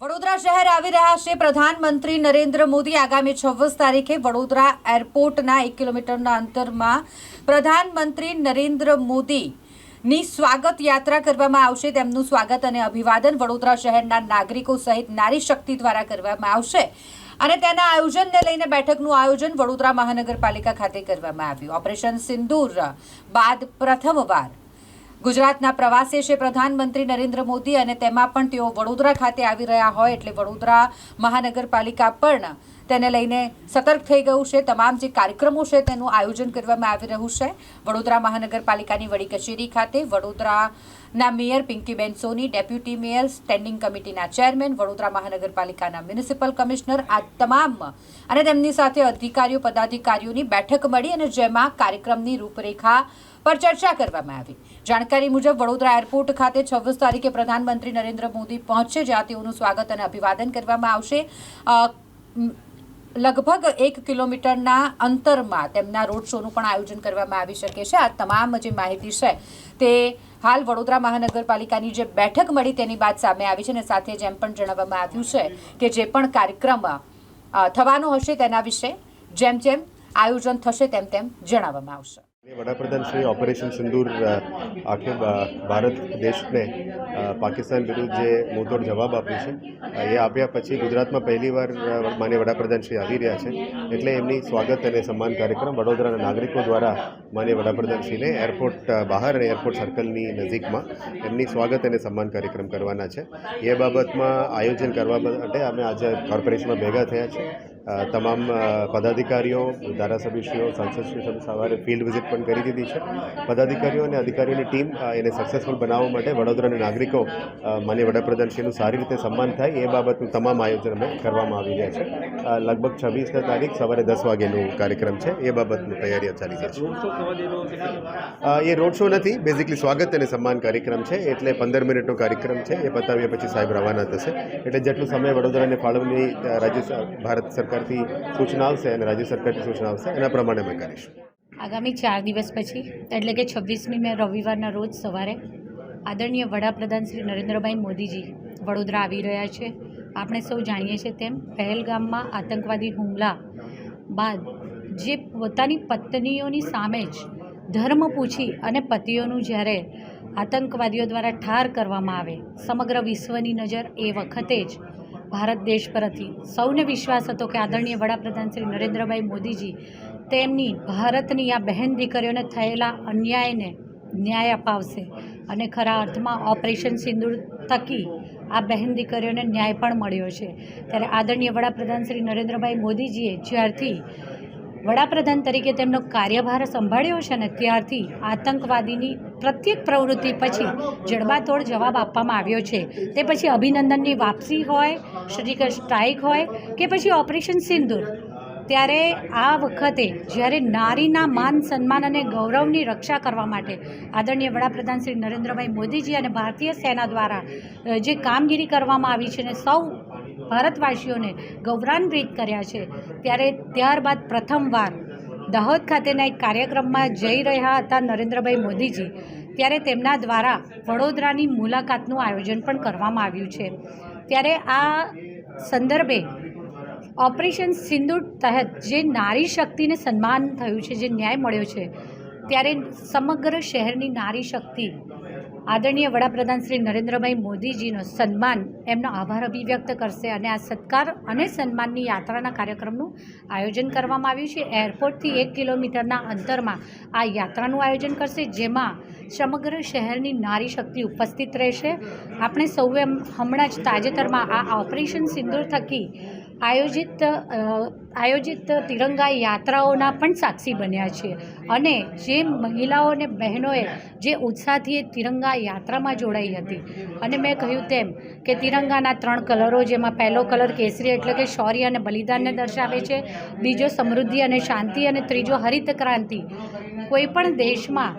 વડોદરા શહેર આવી રહ્યા છે. પ્રધાનમંત્રી નરેન્દ્ર મોદી આગામી છવ્વીસ તારીખે વડોદરા એરપોર્ટના એક કિલોમીટરના અંતરમાં પ્રધાનમંત્રી નરેન્દ્ર મોદી ની સ્વાગત યાત્રા કરવામાં આવશે. તેમનું સ્વાગત અને અભિવાદન વડોદરા શહેરના નાગરિકો સહિત નારી શક્તિ દ્વારા કરવામાં આવશે. અને તેના આયોજનને લઈને બેઠકનું આયોજન વડોદરા મહાનગરપાલિકા ખાતે કરવામાં આવ્યું. ઓપરેશન સિંદૂર બાદ પ્રથમવાર ગુજરાતના પ્રવાસે છે પ્રધાનમંત્રી નરેન્દ્ર મોદી અને તેમાં પણ તેઓ વડોદરા ખાતે આવી રહ્યા હોય એટલે વડોદરા મહાનગરપાલિકા પણ તેને લઈને સતર્ક થઈ ગયું છે. તમામ જે કાર્યક્રમો છે તેનું આયોજન કરવામાં આવી રહ્યું છે. વડોદરા મહાનગરપાલિકાની વડી કચેરી ખાતે વડોદરાના mayor Pinkiben Soni, deputy mayor standing કમિટીના ચેરમેન, વડોદરા મહાનગરપાલિકાના મ્યુનિસિપલ કમિશનર, આ તમામ અને તેમની સાથે અધિકારીઓ, પદાધિકારીઓની બેઠક મળી અને જેમાં કાર્યક્રમની રૂપરેખા પર ચર્ચા કરવામાં આવી. જાણકારી મુજબ વડોદરા એરપોર્ટ ખાતે છવ્વીસ તારીખે પ્રધાનમંત્રી નરેન્દ્ર મોદી પહોંચશે જ્યાં તેઓનું સ્વાગત અને અભિવાદન કરવામાં આવશે. લગભગ એક કિલોમીટરના અંતરમાં તેમના રોડ શોનું પણ આયોજન કરવામાં આવી શકે છે. આ તમામ જે માહિતી છે તે હાલ વડોદરા મહાનગરપાલિકાની જે બેઠક મળી તેની બાદ સામે આવી છે અને સાથે જેમ પણ જણાવવામાં આવ્યું છે કે જે પણ કાર્યક્રમ થવાનો હશે તેના વિશે જેમ જેમ આયોજન થશે તેમ તેમ જણાવવામાં આવશે. વડાપ્રધાન શ્રી ઓપરેશન સિંદૂર આખે ભારત દેશને પાકિસ્તાન વિરુદ્ધ જે મુંહતોડ જવાબ આપ્યો છે એ આપ્યા પછી ગુજરાતમાં પહેલીવાર માન્ય વડાપ્રધાન શ્રી આવી રહ્યા છે, એટલે એમની સ્વાગત અને સન્માન કાર્યક્રમ વડોદરાના નાગરિકો દ્વારા માન્ય વડાપ્રધાન શ્રીને એરપોર્ટ બહાર અને એરપોર્ટ સર્કલની નજીકમાં એમની સ્વાગત અને સન્માન કાર્યક્રમ કરવાના છે. એ બાબતમાં આયોજન કરવા માટે અમે આજે કોર્પોરેશનમાં ભેગા થયા છે તમામ પદાધિકારીઓ ધારાસભ્યશ્રીઓ સાંસદશ્રીઓ સવારે ફિલ્ડ વિઝિટ પણ કરી દીધી છે. પદાધિકારીઓ અને અધિકારીઓની ટીમ એને સક્સેસફુલ બનાવવા માટે વડોદરાના નાગરિકો માન્ય વડાપ્રધાનશ્રીનું સારી રીતે સન્માન થાય એ બાબતનું તમામ આયોજન અમે કરવામાં આવી રહ્યા છે. લગભગ છવ્વીસના તારીખ સવારે દસ વાગ્યાનું કાર્યક્રમ છે એ બાબતની તૈયારીઓ ચાલી રહી છે. એ રોડ શો નથી બેઝિકલી સ્વાગત અને સન્માન કાર્યક્રમ છે એટલે પંદર મિનિટનો કાર્યક્રમ છે એ પતાવ્યા પછી સાહેબ રવાના થશે. એટલે જેટલું સમય વડોદરાને ફાળવણી રાજ્ય ભારત ભારત સરકારથી સૂચના આવશે અને રાજ્ય સરકારથી સૂચના આવશે. એના પ્રમાણે અમે કરીશું. આગામી ચાર દિવસ પછી, એટલે કે છવ્વીસમી મે રવિવારના રોજ સવારે, આદરણીય વડાપ્રધાન શ્રી નરેન્દ્રભાઈ મોદીજી વડોદરા આવી રહ્યા છે. આપણે સૌ જાણીએ છીએ તેમ, પહેલગામમાં આતંકવાદી હુમલા બાદ જે પોતાની પત્નીઓની સામે જ ધર્મ પૂછી અને પતિઓનું જ્યારે આતંકવાદીઓ દ્વારા ઠાર કરવામાં આવે, સમગ્ર વિશ્વની નજર એ વખતે જ ભારત દેશ પર હતી સૌને વિશ્વાસ હતો કે આદરણીય વડાપ્રધાન શ્રી નરેન્દ્રભાઈ મોદીજી તેમની ભારતની આ બહેન દીકરીઓને થયેલા અન્યાયને ન્યાય અપાવશે અને ખરા અર્થમાં ઓપરેશન સિંદૂર થકી આ બહેન દીકરીઓને ન્યાય પણ મળ્યો છે. ત્યારે આદરણીય વડાપ્રધાન શ્રી નરેન્દ્રભાઈ મોદીજીએ જ્યારથી વડાપ્રધાન તરીકે તેમનો કાર્યભાર સંભાળ્યો છે ને ત્યારથી આતંકવાદીની પ્રત્યેક પ્રવૃત્તિ પછી જડબાતોડ જવાબ આપવામાં આવ્યો છે. તે પછી અભિનંદનની વાપસી હોય સર્જિકલ સ્ટ્રાઇક હોય કે પછી ઓપરેશન સિંદૂર. ત્યારે આ વખતે જ્યારે નારીના માન, સન્માન અને ગૌરવની રક્ષા કરવા માટે આદરણીય વડાપ્રધાન શ્રી નરેન્દ્રભાઈ મોદીજી અને ભારતીય સેના દ્વારા જે કામગીરી કરવામાં આવી છે ને સૌ ભારતવાસીઓને ગૌરવાન્વિત કર્યા છે, ત્યારે ત્યારબાદ પ્રથમવાર દાહોદ ખાતેના એક કાર્યક્રમમાં જઈ રહ્યા હતા નરેન્દ્રભાઈ મોદીજી, ત્યારે તેમના દ્વારા વડોદરાની મુલાકાતનું આયોજન પણ કરવામાં આવ્યું છે. ત્યારે આ સંદર્ભે ઓપરેશન સિંદૂર તહત જે નારી શક્તિને સન્માન થયું છે, જે ન્યાય મળ્યો છે, ત્યારે સમગ્ર શહેરની નારી શક્તિ આદરણીય વડાપ્રધાન શ્રી નરેન્દ્રભાઈ મોદીજીનો સન્માન એમનો આભાર અભિવ્યક્ત કરશે અને આ સત્કાર અને સન્માનની યાત્રાના કાર્યક્રમનું આયોજન કરવામાં આવ્યું છે. એરપોર્ટથી એક કિલોમીટરના અંતરમાં આ યાત્રાનું આયોજન કરશે, જેમાં સમગ્ર શહેરની નારી શક્તિ ઉપસ્થિત રહેશે. આપણે સૌએ હમણાં જ તાજેતરમાં આ ઓપરેશન સિંદૂર થકી આયોજિત આયોજિત તિરંગા યાત્રાઓના પણ સાક્ષી બન્યા છે. અને જે મહિલાઓ અને બહેનોએ જે ઉત્સાહથી એ તિરંગા યાત્રામાં જોડાઈ હતી. અને મેં કહ્યું તેમ કે તિરંગાના ત્રણ કલરો જેમાં પહેલો કલર કેસરી એટલે કે શૌર્ય અને બલિદાનને દર્શાવે છે. બીજો સમૃદ્ધિ અને શાંતિ અને ત્રીજો હરિત ક્રાંતિ કોઈપણ દેશમાં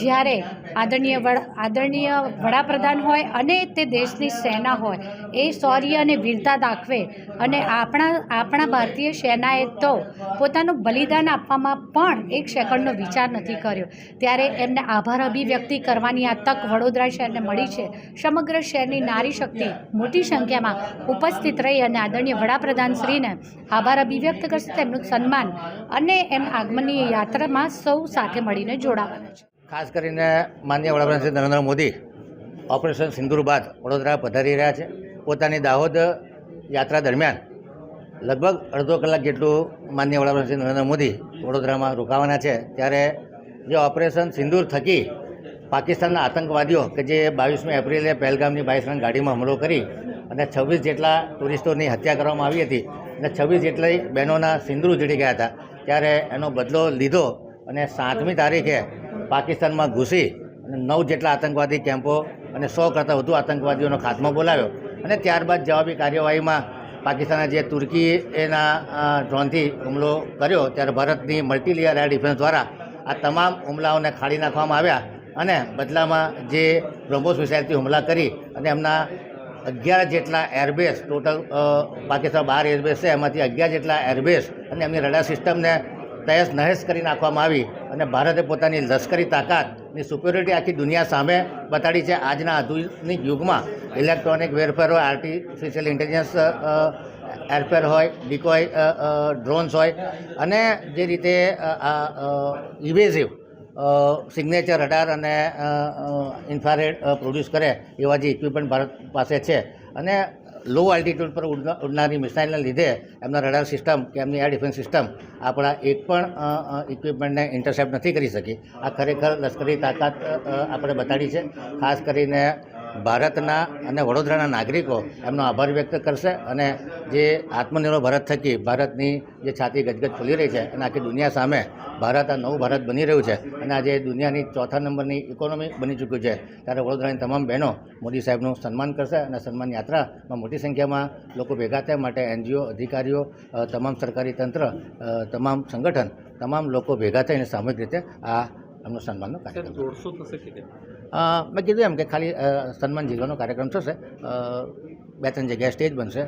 જ્યારે આદરણીય આદરણીય વડાપ્રધાન હોય અને તે દેશની સેના હોય, એ શૌર્ય અને વીરતા દાખવે અને આપણા આપણા ભારતીય સેનાએ તો પોતાનું બલિદાન આપવામાં પણ એક સેકન્ડનો વિચાર નથી કર્યો. ત્યારે એમને આભાર અભિવ્યક્તિ કરવાની આ તક વડોદરા શહેરને મળી છે. સમગ્ર શહેરની નારી શક્તિ મોટી સંખ્યામાં ઉપસ્થિત રહી અને આદરણીય વડાપ્રધાનશ્રીને આભાર અભિવ્યક્ત કરશે, તેમનું સન્માન અને એમ આગમનની યાત્રામાં સૌ સાથે મળીને જોડાવાના છે. ખાસ કરીને માનનીય વડાપ્રધાન શ્રી નરેન્દ્ર મોદી ઓપરેશન સિંદૂર બાદ વડોદરા પધારી રહ્યા છે. પોતાની દાહોદ યાત્રા દરમિયાન લગભગ અડધો કલાક જેટલું માનનીય વડાપ્રધાન શ્રી નરેન્દ્ર મોદી વડોદરામાં રોકાવાના છે. ત્યારે જે ઓપરેશન સિંદૂર થકી પાકિસ્તાનના આતંકવાદીઓ કે જે બાવીસમી એપ્રિલે પહેલગામની બાવીસ રન ગાડીમાં હુમલો કરી અને છવ્વીસ જેટલા ટુરિસ્ટોની હત્યા કરવામાં આવી હતી અને છવ્વીસ જેટલી બહેનોના સિંદૂર ઉજળી ગયા હતા. ત્યારે એનો બદલો લીધો અને સાતમી તારીખે પાકિસ્તાનમાં ઘૂસી અને નવ જેટલા આતંકવાદી કેમ્પો અને સો કરતાં વધુ આતંકવાદીઓનો ખાત્મો બોલાવ્યો. અને ત્યારબાદ જવાબી કાર્યવાહીમાં પાકિસ્તાને જે તુર્કી એના ડ્રોનથી હુમલો કર્યો, ત્યારે ભારતની મલ્ટીલિયર એર ડિફેન્સ દ્વારા આ તમામ હુમલાઓને ખાડી નાખવામાં આવ્યા અને બદલામાં જે બ્રહ્મોસ મિસાઇલથી હુમલા કરી અને એમના અગિયાર જેટલા એરબેઝ ટોટલ પાકિસ્તાન બાર એરબેઝ છે, એમાંથી અગિયાર જેટલા એરબેઝ અને એમની રડાર સિસ્ટમને તહેસ નહેસ કરી નાખવામાં આવી અને ભારતે પોતાની લશ્કરી તાકાતની સુપ્યોરિટી આખી દુનિયા સામે બતાડી છે. આજના આધુનિક યુગમાં ઇલેક્ટ્રોનિક વેરફેર હોય આર્ટિફિશિયલ ઇન્ટેલિજન્સ એરફેર હોય ડિકોય ડ્રોન્સ હોય અને જે રીતે ઇવેઝિવ સિગ્નેચર રડાર અને ઇન્ફ્રારેડ પ્રોડ્યુસ કરે એવા જે ઇક્વિપમેન્ટ ભારત પાસે છે. અને લો આલ્ટિટ્યૂડ પર ઉડના- ઉડનારી મિસાઇલને લીધે એમના રડાર સિસ્ટમ કે એમની એર ડિફેન્સ સિસ્ટમ આપણા એક પણ ઇક્વિપમેન્ટને ઇન્ટરસેપ્ટ નથી કરી શકી. આ ખરેખર લશ્કરી તાકાત આપણે બતાડી છે. ખાસ કરીને ભારતના અને વડોદરાના નાગરિકો એમનો આભાર વ્યક્ત કરશે અને જે આત્મનિર્ભર ભારત થકી ભારતની જે છાતી ગજગજ ખુલી રહી છે અને આખી દુનિયા સામે ભારત આ નવું ભારત બની રહ્યું છે અને આજે દુનિયાની ચોથા નંબરની ઇકોનોમી બની ચૂક્યું છે. ત્યારે વડોદરાની તમામ બહેનો મોદી સાહેબનું સન્માન કરશે અને સન્માન યાત્રામાં મોટી સંખ્યામાં લોકો ભેગા થયા માટે એનજીઓ અધિકારીઓ તમામ સરકારી તંત્ર તમામ સંગઠન તમામ લોકો ભેગા થઈને સામૂહિક રીતે આ એમનું સન્માનનો કાર્યક્રમ મેં કીધું એમ કે ખાલી સન્માન જિલ્લાનો કાર્યક્રમ થશે. બે ત્રણ જગ્યાએ સ્ટેજ બનશે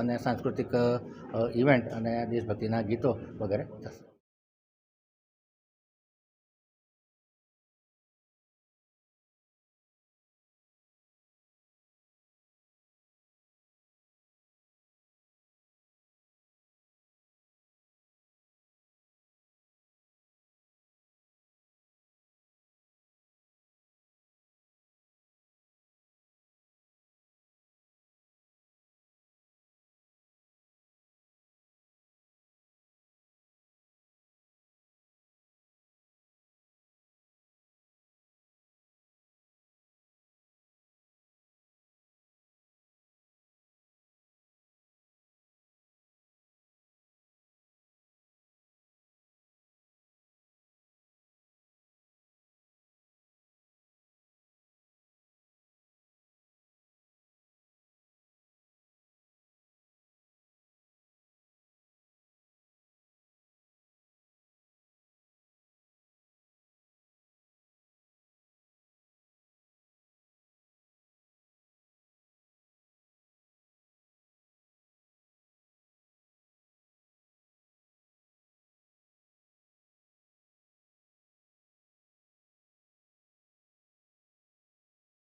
અને સાંસ્કૃતિક ઇવેન્ટ અને દેશભક્તિના ગીતો વગેરે થશે.